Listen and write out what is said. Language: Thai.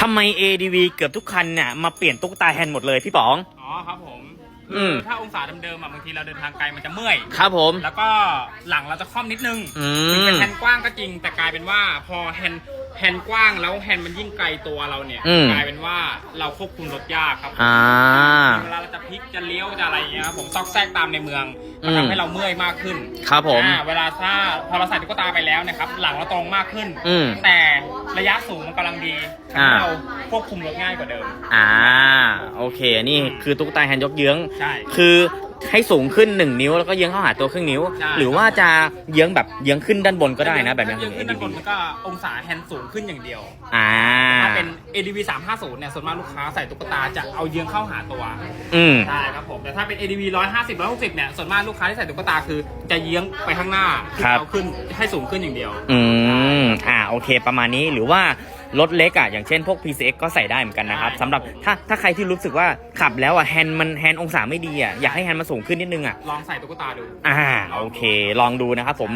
ทำไม ADV เกือบทุกคันเนี่ยมาเปลี่ยนตุ๊กตาแฮนด์หมดเลยพี่ป๋อง อ๋อครับผมอืมถ้าองศาเดิมๆอะบางทีเราเดินทางไกลมันจะเมื่อย ครับผม แล้วก็หลังเราจะคล่อมนิดนึงอืถึงเป็นม แฮนด์กว้างก็จริงแต่กลายเป็นว่าพอแฮนด์ แฮนด์กว้างแล้วแฮนด์มันยิ่งไกลตัวเราเนี่ย อืม กลายเป็นว่าเราควบคุมรถยากครับอ่า เวลาเราจะพลิกจะเลี้ยวจะอะไรอย่างเงี้ยครับผมซอกแซกตามในเมืองอืมันมทำให้เราเมื่อยมากขึ้นครับผม อ่าเวลาถ้าพอเราใส่ตุ๊กตาไปแล้วเนะครับ หลังเราตรงมากขึ้น อืมแต่ระยะสูงมันกำลังดีทำอ่าให้เราควบคุมรถง่ายกว่าเดิม อ่า โอเค นี่คือตุ๊กตาแฮนด์ยกเยื้อง ใช่ คือ ให้สูงขึ้น 1 นิ้วแล้วก็เยื้องเข้าหาตัวครึ่งนิ้ว ใช่ หรือว่าจะเยื้องแบบเยื้องขึ้นด้านบนก็ได้นะ แบบนี้ถ้าขเยองอะขึ้นด้าน ADV บนมันก็องศาแฮนด์สูงขึ้นอย่างเดียว อ่า ถ้าเป็น ADV 350เนี่ยส่วนมากลูกค้าใส่ตุ๊กตาจะเอาเยื้องเข้าหาตัว อืม ใช่ครับผม แต่ถ้าเป็น ADV 150 160เนี่ยส่วนมากลูกค้าที่ใส่ตุ๊กตาคือจะเยื้องไปข้างหน้าขึ้นครับ เอาขึ้นให้สูงขึ้นอย่างเดียว อืม อ่า โอเค ประมาณนี้ หรือว่า รถเล็กอะอย่างเช่นพวก PCX ก็ใส่ได้เหมือนกันนะครับใช่สำหรับถ้าถ้าใครที่รู้สึกว่าขับแล้วอะแฮนด์มันแฮนด์องศาไม่ดีอะอยากให้แฮนด์มันสูงขึ้นนิดนึงอะลองใส่ตุ๊กตาดู อ่าโอเค ลองดูนะครับผม